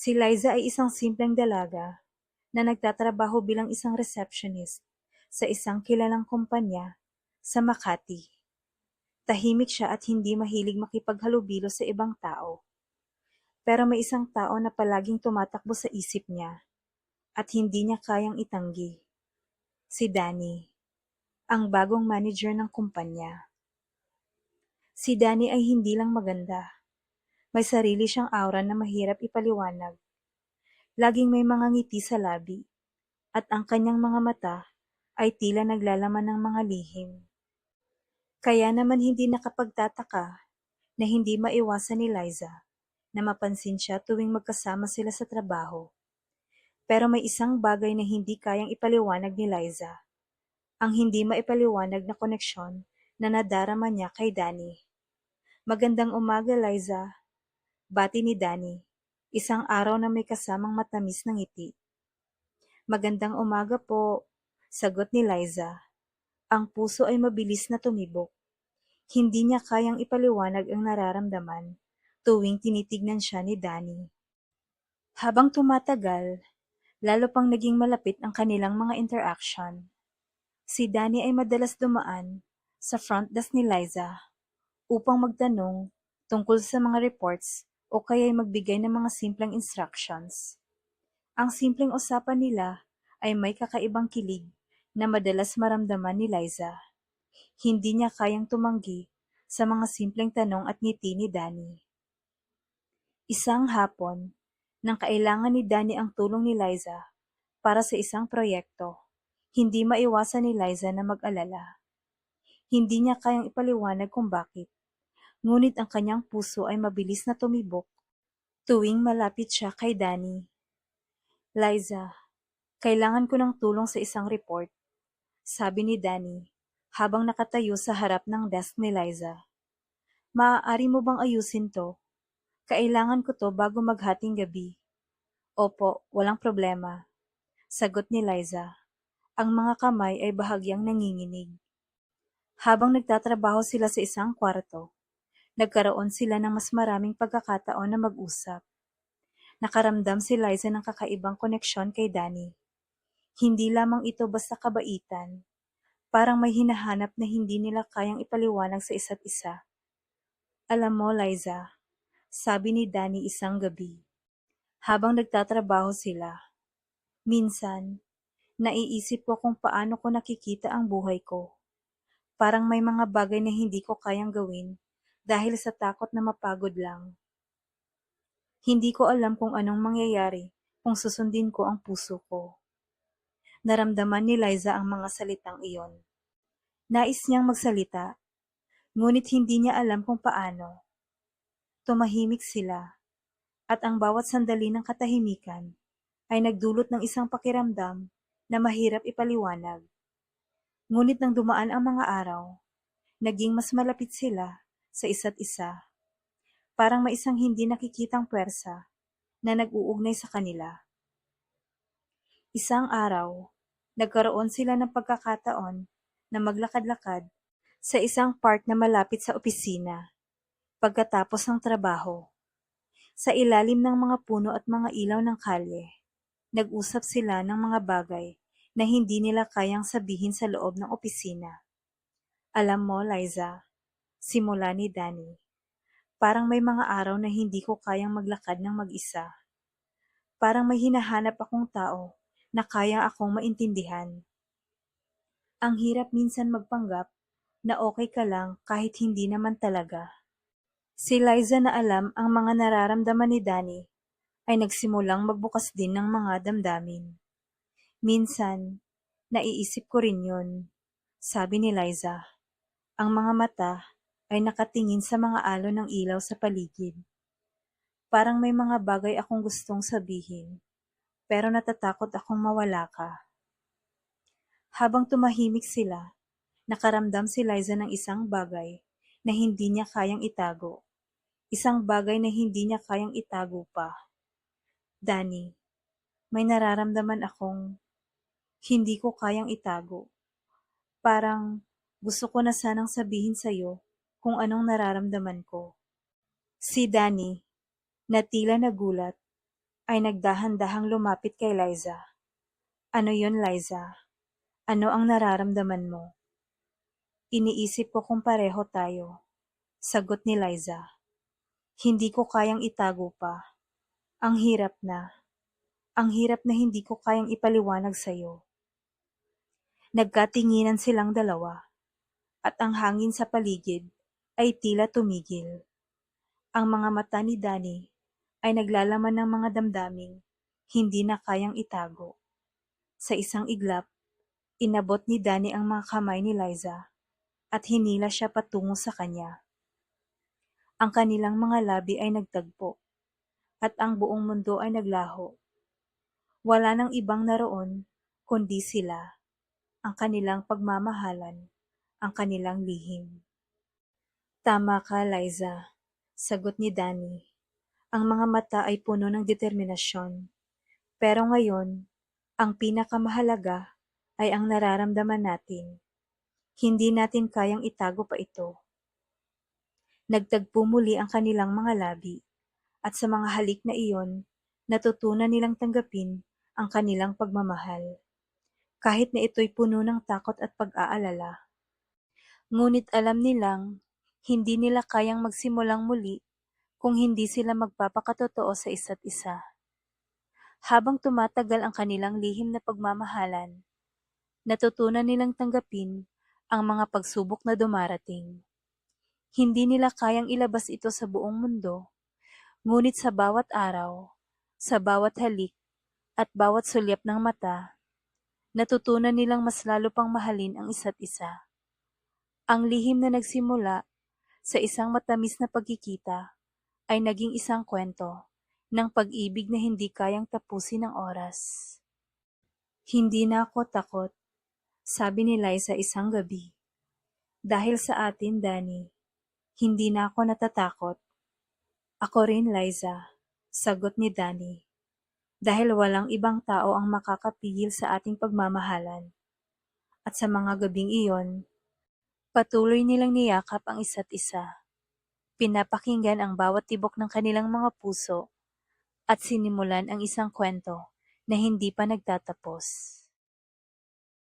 Si Liza ay isang simpleng dalaga na nagtatrabaho bilang isang receptionist sa isang kilalang kumpanya sa Makati. Tahimik siya at hindi mahilig makipaghalubilo sa ibang tao. Pero may isang tao na palaging tumatakbo sa isip niya at hindi niya kayang itanggi. Si Danny, ang bagong manager ng kumpanya. Si Danny ay hindi lang maganda. May sarili siyang aura na mahirap ipaliwanag. Laging may mga ngiti sa labi at ang kanyang mga mata ay tila naglalaman ng mga lihim. Kaya naman hindi nakapagtataka na hindi maiwasan ni Liza na mapansin siya tuwing magkasama sila sa trabaho. Pero may isang bagay na hindi kayang ipaliwanag ni Liza. Ang hindi maipaliwanag na koneksyon na nadarama niya kay Danny. Magandang umaga, Liza. Bati ni Danny. Isang araw na may kasamang matamis ng ngiti. Magandang umaga po, sagot ni Liza. Ang puso ay mabilis na tumibok. Hindi niya kayang ipaliwanag ang nararamdaman tuwing tinitignan siya ni Danny. Habang tumatagal, lalo pang naging malapit ang kanilang mga interaction. Si Danny ay madalas dumaan sa front desk ni Liza upang magtanong tungkol sa mga reports o kaya'y magbigay ng mga simpleng instructions. Ang simpleng usapan nila ay may kakaibang kilig na madalas maramdaman ni Liza. Hindi niya kayang tumanggi sa mga simpleng tanong at ngiti ni Danny. Isang hapon, nang kailangan ni Danny ang tulong ni Liza para sa isang proyekto, hindi maiwasan ni Liza na mag-alala. Hindi niya kayang ipaliwanag kung bakit, ngunit ang kanyang puso ay mabilis na tumibok tuwing malapit siya kay Danny. Liza, kailangan ko ng tulong sa isang report, sabi ni Danny habang nakatayo sa harap ng desk ni Liza. Maaari mo bang ayusin to? Kailangan ko to bago maghating gabi. Opo, walang problema. Sagot ni Liza. Ang mga kamay ay bahagyang nanginginig. Habang nagtatrabaho sila sa isang kwarto, nagkaroon sila ng mas maraming pagkakataon na mag-usap. Nakaramdam si Liza ng kakaibang koneksyon kay Danny. Hindi lamang ito basta kabaitan. Parang may hinahanap na hindi nila kayang ipaliwanag sa isa't isa. Alam mo, Liza, sabi ni Danny isang gabi. Habang nagtatrabaho sila. Minsan, naiisip ko kung paano ko nakikita ang buhay ko. Parang may mga bagay na hindi ko kayang gawin dahil sa takot na mapagod lang. Hindi ko alam kung anong mangyayari kung susundin ko ang puso ko. Naramdaman ni Liza ang mga salitang iyon. Nais niyang magsalita, ngunit hindi niya alam kung paano. Tumahimik sila, at ang bawat sandali ng katahimikan ay nagdulot ng isang pakiramdam na mahirap ipaliwanag. Ngunit nang dumaan ang mga araw, naging mas malapit sila sa isa't isa. Parang may isang hindi nakikitang pwersa na nag-uugnay sa kanila. Isang araw, nagkaroon sila ng pagkakataon na maglakad-lakad sa isang park na malapit sa opisina pagkatapos ng trabaho. Sa ilalim ng mga puno at mga ilaw ng kalye, nag-usap sila ng mga bagay na hindi nila kayang sabihin sa loob ng opisina. Alam mo, Liza, simula ni Danny, parang may mga araw na hindi ko kayang maglakad ng mag-isa. Parang may hinahanap akong tao na kaya akong maintindihan. Ang hirap minsan magpanggap na okay ka lang kahit hindi naman talaga. Si Liza na alam ang mga nararamdaman ni Danny ay nagsimulang magbukas din ng mga damdamin. Minsan, naiisip ko rin yun, sabi ni Liza. Ang mga mata ay nakatingin sa mga alon ng ilaw sa paligid. Parang may mga bagay akong gustong sabihin, pero natatakot akong mawala ka. Habang tumahimik sila, nakaramdam si Liza ng isang bagay na hindi niya kayang itago. Isang bagay na hindi niya kayang itago pa. Danny, may nararamdaman akong hindi ko kayang itago. Parang gusto ko na sanang sabihin sa'yo kung anong nararamdaman ko. Si Danny, na tila nagulat, ay nagdahan-dahang lumapit kay Liza. Ano yun, Liza? Ano ang nararamdaman mo? Iniisip ko kung pareho tayo. Sagot ni Liza. Hindi ko kayang itago pa. Ang hirap na. Ang hirap na hindi ko kayang ipaliwanag sa'yo. Nagkatinginan silang dalawa, at ang hangin sa paligid ay tila tumigil. Ang mga mata ni Danny ay naglalaman ng mga damdaming hindi na kayang itago. Sa isang iglap, inabot ni Danny ang mga kamay ni Liza at hinila siya patungo sa kanya. Ang kanilang mga labi ay nagtagpo at ang buong mundo ay naglaho. Wala nang ibang naroon kundi sila, ang kanilang pagmamahalan, ang kanilang lihim. Tama ka, Liza, sagot ni Danny. Ang mga mata ay puno ng determinasyon. Pero ngayon, ang pinakamahalaga ay ang nararamdaman natin. Hindi natin kayang itago pa ito. Nagtagpo muli ang kanilang mga labi, at sa mga halik na iyon, natutunan nilang tanggapin ang kanilang pagmamahal. Kahit na ito'y puno ng takot at pag-aalala. Ngunit alam nilang, hindi nila kayang magsimulang muli kung hindi sila magpapakatotoo sa isa't isa. Habang tumatagal ang kanilang lihim na pagmamahalan, natutunan nilang tanggapin ang mga pagsubok na dumarating. Hindi nila kayang ilabas ito sa buong mundo, ngunit sa bawat araw, sa bawat halik, at bawat sulyap ng mata, natutunan nilang mas lalo pang mahalin ang isa't isa. Ang lihim na nagsimula sa isang matamis na pagkikita ay naging isang kwento ng pag-ibig na hindi kayang tapusin ng oras. Hindi na ako takot, sabi ni Liza isang gabi. Dahil sa atin, Danny, hindi na ako natatakot. Ako rin, Liza, sagot ni Danny. Dahil walang ibang tao ang makakapigil sa ating pagmamahalan. At sa mga gabing iyon, patuloy nilang niyakap ang isa't isa. Pinapakinggan ang bawat tibok ng kanilang mga puso at sinimulan ang isang kwento na hindi pa nagtatapos.